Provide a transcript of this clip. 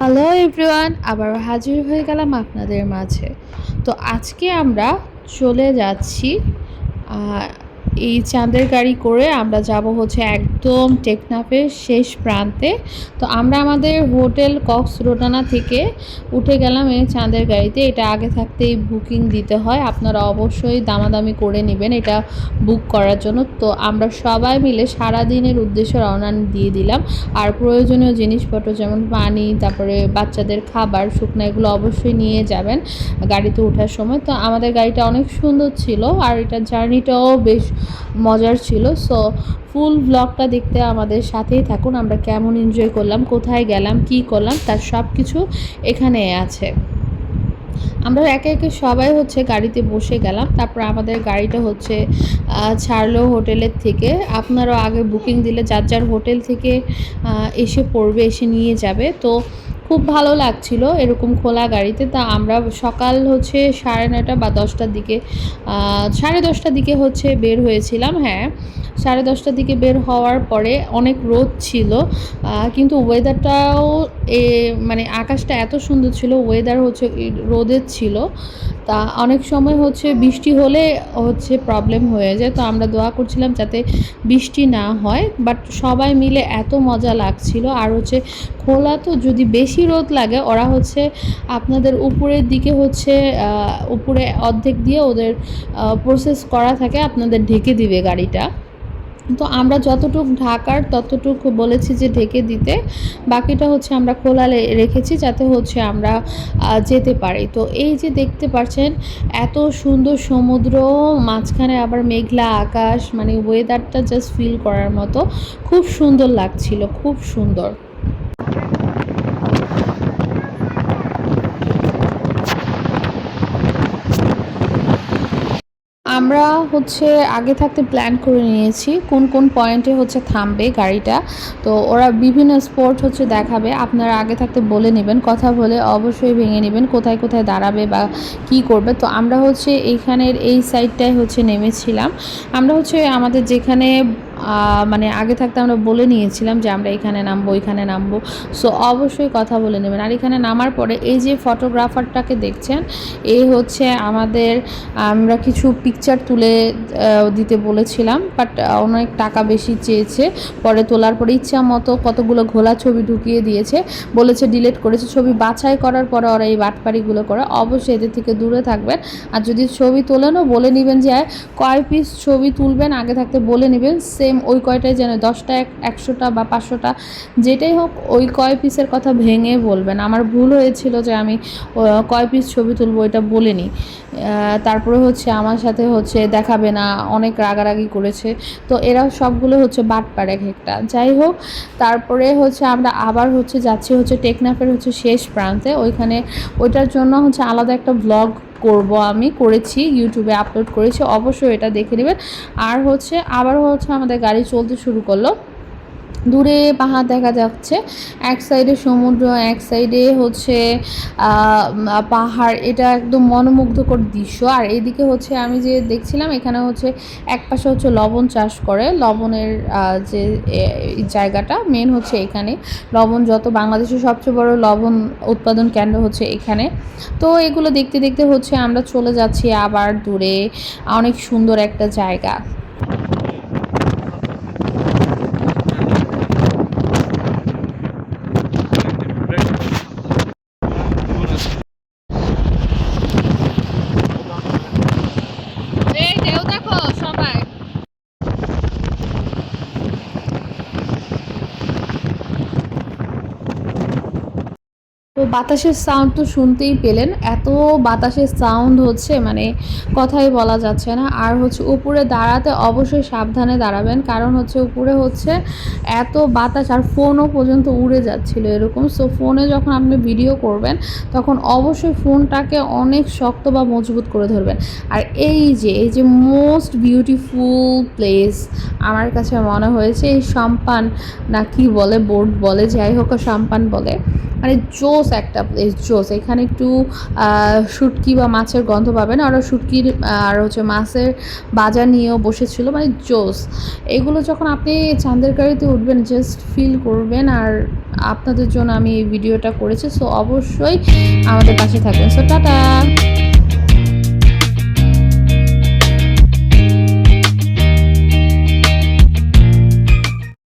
Hello everyone আবার হাজির হয়ে গেলাম আপনাদের মাঝে। তো আজকে আমরা চলে যাচ্ছি এই চাঁদের গাড়ি করে আমরা যাব হচ্ছে একদম টেকনাফের শেষ প্রান্তে। তো আমরা আমাদের হোটেল কক্স রোটানা থেকে উঠে গেলাম এই চাঁদের গাড়িতে। এটা আগে থাকতেই বুকিং দিতে হয়। আপনারা অবশ্যই দামাদামি করে নেবেন এটা বুক করার জন্য। তো আমরা সবাই মিলে সারা দিনের উদ্দেশ্যে রওনা দিয়ে দিলাম। আর প্রয়োজনীয় জিনিসপত্র যেমন পানি, তারপরে বাচ্চাদের খাবার, শুকনো এগুলো অবশ্যই নিয়ে যাবেন গাড়িতে ওঠার সময়। তো আমাদের গাড়িটা অনেক সুন্দর ছিল আর এটার জার্নিটাও বেশ মজার ছিল। সো ফুল ব্লগটা দেখতে আমাদের সাথেই থাকুন। আমরা কেমন এনজয় করলাম, কোথায় গেলাম, কি করলাম, তার সব কিছু এখানে আছে। আমরা একে একে সবাই হচ্ছে গাড়িতে বসে গেলাম। তারপর আমাদের গাড়িটা হচ্ছে ছাড়লো হোটেলের থেকে। আপনারাও আগে বুকিং দিলে যার যার হোটেল থেকে এসে পড়বে, এসে নিয়ে যাবে। তো খুব ভালো লাগছিল এরকম খোলা গাড়িতে। তা আমরা সকাল হচ্ছে সাড়ে নয়টা বা দশটার দিকে সাড়ে দশটার দিকে হচ্ছে বের হয়েছিলাম হ্যাঁ। সাড়ে দশটার দিকে বের হওয়ার পরে অনেক রোদ ছিল কিন্তু ওয়েদারটাও এ মানে আকাশটা এত সুন্দর ছিল ওয়েদার হচ্ছে রোদের ছিল। তা অনেক সময় হচ্ছে বৃষ্টি হলে হচ্ছে প্রবলেম হয়ে যায়। তো আমরা দোয়া করছিলাম যাতে বৃষ্টি না হয় বাট সবাই মিলে এত মজা লাগছিল। আর হচ্ছে খোলা তো যদি বেশি রোদ লাগে, ওরা হচ্ছে আপনাদের উপরের দিকে হচ্ছে উপরে অর্ধেক দিয়ে ওদের প্রসেস করা থাকে, আপনাদের ঢেকে দিবে গাড়িটা। তো আমরা যতটুক ঢাকার ততটুকু বলেছি যে ঢেকে দিতে, বাকিটা হচ্ছে আমরা খোলা রেখেছি যাতে হচ্ছে আমরা যেতে পারি। তো এই যে দেখতে পাচ্ছেন, এত সুন্দর সমুদ্র, মাঝখানে আবার মেঘলা আকাশ মানে ওয়েদারটা জাস্ট ফিল করার মতো, খুব সুন্দর লাগছিল, খুব সুন্দর। আমরা হচ্ছে আগে থাকতে প্ল্যান করে নিয়েছি কোন কোন পয়েন্টে হচ্ছে থামবে গাড়িটা। তো ওরা বিভিন্ন স্পট হচ্ছে দেখাবে। আপনারা আগে থাকতে বলে নেবেন, কথা বলে অবশ্যই ভেঙে নেবেন, কোথায় কোথায় দাঁড়াবে বা কি করবে। তো আমরা হচ্ছে এইখানের এই সাইডটায় হচ্ছে নেমেছিলাম। আমরা হচ্ছে আমাদের যেখানে মানে আগে থাকতে আমরা বলে নিয়েছিলাম যে আমরা এখানে নামবো এখানে নামবো। সো অবশ্যই কথা বলে নেবেন। আর এখানে নামার পরে এই যে ফটোগ্রাফারটাকে দেখছেন এই হচ্ছে আমাদের, আমরা কিছু পিকচার তুলে দিতে বলেছিলাম বাট অনেক টাকা বেশি চেয়েছে। পরে তোলার পরে ইচ্ছা মতো কতগুলো ঘোলা ছবি ঢুকিয়ে দিয়েছে, বলেছে ডিলিট করেছে। ছবি বাছাই করার পরে ওরা এই বাটপাড়িগুলো করে। অবশ্যই এদের থেকে দূরে থাকবেন। আর যদি ছবি তোলেনও, বলে নেবেন যে কয় পিস ছবি তুলবেন, আগে থাকতে বলে নেবেন। সেম ওই কয়টাই যেন দশটা, এক, একশোটা বা পাঁচশোটা, যেটাই হোক ওই কয় পিসের কথা ভেঙে বলবেন। আমার ভুল হয়েছিল যে আমি কয় পিস ছবি তুলবো এটা বলিনি। তারপরে হচ্ছে আমার সাথে হচ্ছে দেখাবে না, অনেক রাগারাগি করেছে। তো এরা সবগুলো হচ্ছে বাটপার এক একটা। যাই হোক, তারপরে হচ্ছে আমরা আবার হচ্ছে যাচ্ছি হচ্ছে টেকনাফের হচ্ছে শেষ প্রান্তে। ওইখানে ওইটার জন্য হচ্ছে আলাদা একটা ব্লগ করব আমি, করেছি, ইউটিউবে আপলোড করেছি, অবশ্যই এটা দেখে নেবেন। আর হচ্ছে আবার হচ্ছে আমাদের গাড়ি চলতে শুরু করল। দূরে পাহাড় দেখা যাচ্ছে। এক সাইডে সমুদ্র, এক সাইডে হচ্ছে পাহাড়। এটা একদম মনোমুগ্ধকর দৃশ্য। আর এইদিকে হচ্ছে আমি যে দেখছিলাম, এখানে হচ্ছে এক পাশে হচ্ছে লবণ চাষ করে। লবণের যে জায়গাটা মেন হচ্ছে এখানে। লবণ যত বাংলাদেশের সবচেয়ে বড় লবণ উৎপাদন কেন্দ্র হচ্ছে এখানে। তো এগুলো দেখতে দেখতে হচ্ছে আমরা চলে যাচ্ছি আবার দূরে। অনেক সুন্দর একটা জায়গা এই ঢেউ দেখো সবাই তো বাতাসের সাউন্ড তো শুনতেই পেলেন। এত বাতাসের সাউন্ড হচ্ছে মানে কথাই বলা যাচ্ছে না। আর হচ্ছে উপরে দাঁড়াতে অবশ্যই সাবধানে দাঁড়াবেন, কারণ হচ্ছে উপরে হচ্ছে এত বাতাস আর ফোনও পর্যন্ত উড়ে যাচ্ছিল এরকম। সো ফোনে যখন আপনি ভিডিও করবেন, তখন অবশ্যই ফোনটাকে অনেক শক্ত বা মজবুত করে ধরবেন। আর এই যে এই যে মোস্ট বিউটিফুল প্লেস আমার কাছে মনে হয়েছে এই সম্পান না কি বলে বোর্ড বলে, যাই হোক, সম্পান বলে মানে জোস একটা প্লেস জোস। এখানে একটু শুটকি বা মাছের গন্ধ পাবেন। ওরা শুটকির, আর হচ্ছে মাছের বাজার নিয়েও বসেছিল মানে জোস। এগুলো যখন আপনি চাঁদের গাড়িতে উঠবেন জাস্ট ফিল করবেন। আর আপনাদের জন্য আমি এই ভিডিওটা করেছি সো অবশ্যই আমাদের পাশে থাকবেন। So tata!